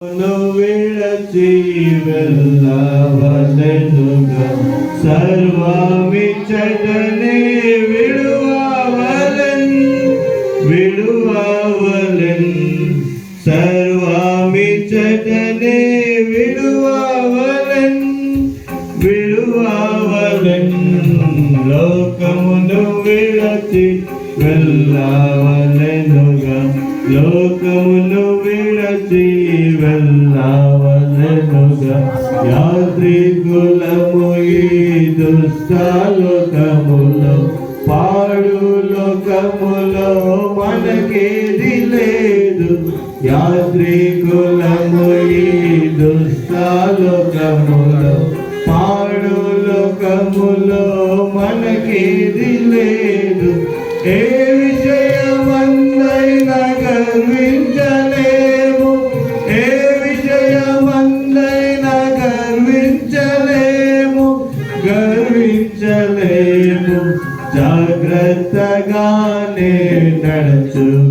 విడచి వెళ్ళవలెనుగా సర్వమిచ్చటనే విడువవలెన్ విడువవలెన్ సర్వమిచ్చటనే విడువవలెన్ విడువవలెన్ లోకమును విడచి వెళ్ళవలెనుగా లోకమును విడచి వెళ్ళవలెనుగా యాత్రికులము ఈ దుష్టాలోకములో పాడు లోకములో మనకేది లేదు. యాత్రికులము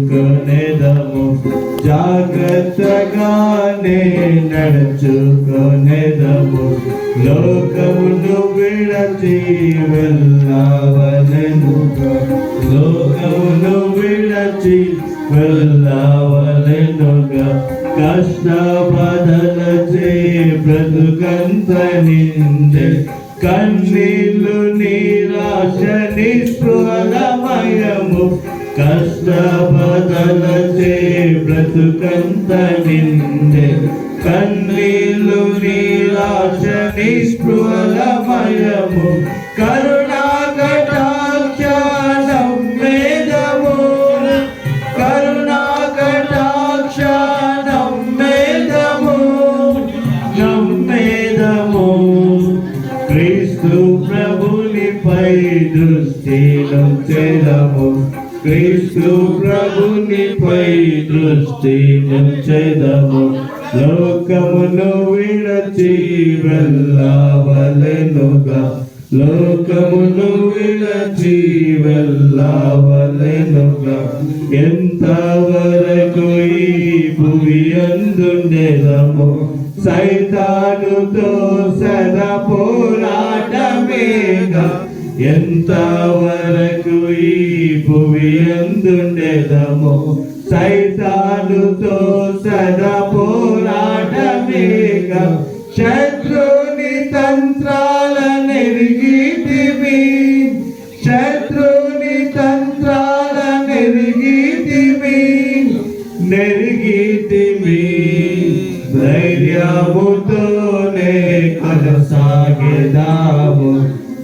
నడుచుకునేదము జాగ్రత్తగానే నడుచుకునేదము. లోకమును విడచి వెళ్ళవలెనుగా లోకమును విడచి వెళ్ళవలెనుగా కష్టపదలచే బ్రతుకంత నిందే కన్నీళ్ళు నీరాశ నిరాశ నిస్పృహలమయము కష్టపదలచే బ్రతుకంత నిందే కన్నీళ్ళు నిరాశ నిస్పృహలమయము కరుణా కటాక్షణం వేదము కరుణా కటాక్షణం వేదము నమ్మేదము. క్రీస్తు ప్రభునిపై దృష్టి నుంచెదము క్రీస్తు ప్రభునిపై దృష్టి నుంచెదము లోకమును విడచి వెళ్ళవలెనుగా. లోకమును విడచి వెళ్ళవలెనుగా. ఎంతవరకు ఈ భూమి అందుండెదము సైతానుతో సద పోరాటమేగా ఎంత వరకు ఈ భూమి అందుండెదము సైతానుతో సదా పోరాటమేగా. శత్రుని తంత్రాలనెరిగితివి శత్రుని శత్రు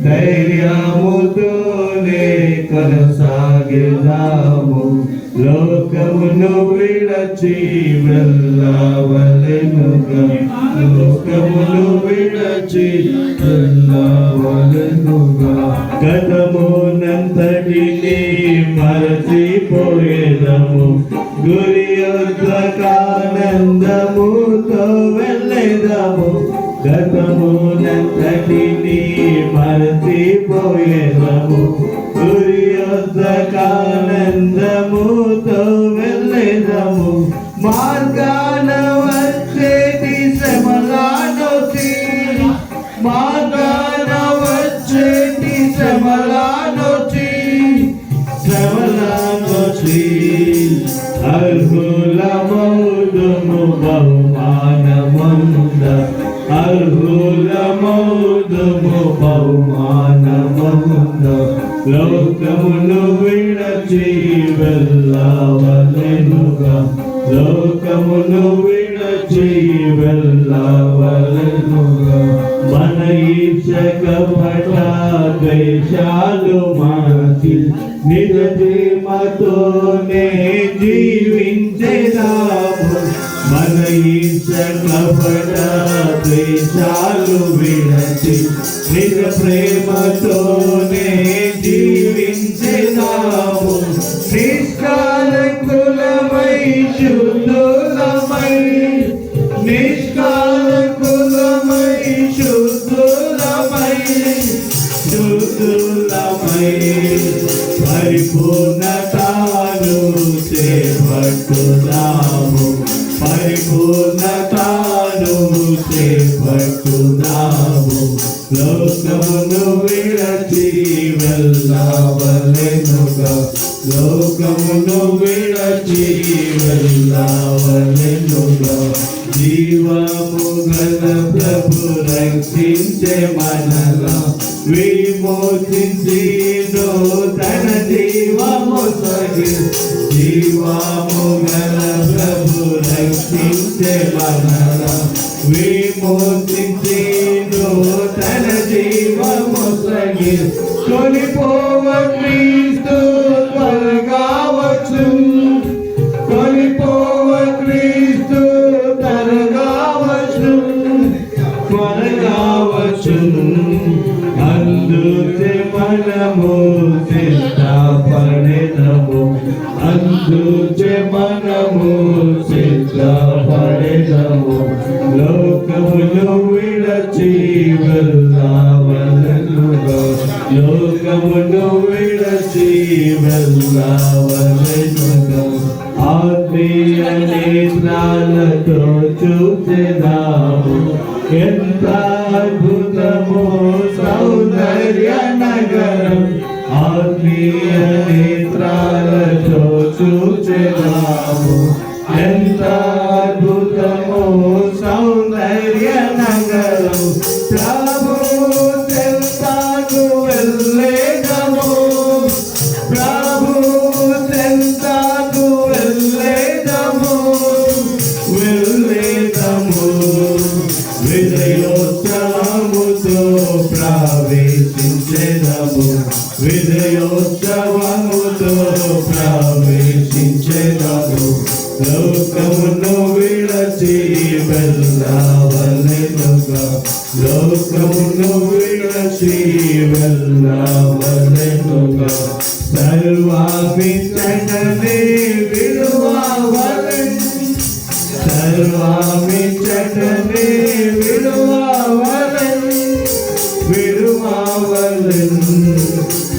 ధైర్యముతోనే కొనసాగేదాము లోకమును విడచి వెళ్ళవలెనుగా. లోకమును విడచి వెళ్ళవలెనుగా. గతమునంతటిని మరచిపోయేదము. గురి యొక్కకానందముతో వెళ్ళేదము. గతమునంతటిని అర్హులమౌదుము బహుమానమంద లోకమును విడచి వెళ్ళవలెనుగా లోకమును విడచి వెళ్ళవలెనుగా మన ఈక్షక పట ద్వేషాలు మాకి నిజ ప్రేమతోనే జీవించేదా ఈక్షక పట ద్వేషాలు విడచి నిజ ప్రేమతోనే జీవించేదాము పరిపూర్ణతాను చేపట్టుదాము లోకమును విడచి వెళ్ళవలెనుగా లోకమును విడచి వెళ్ళవలెనుగా జీవము గల ప్రభు రక్షించే మనలా విమోచించి తన జీవము సగి జీవము గల రక్షించే మనలా విమోచించి అందుతే మనము సిద్ధపడెదము లోకములు విడచి వెళ్ళవలెనుగా లోకములు విడచి వెళ్ళవలెనుగా ఆత్మీయ నేత్రాలతో చూచెదాము ఎంత అద్భుతమో సౌందర్య నగరం ఆత్మీయ నేత్రాలతో ఎంత విజయోత్సవముతో ప్రవేశించేదము లోకమును విడచి వెళ్ళవలెనుగా లోకమును విడచి వెళ్ళవలెనుగా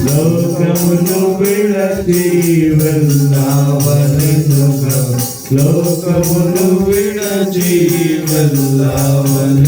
లోకమును విడచి వెళ్ళవలెనుగా లోకమును విడచి వెళ్ళవలెనుగా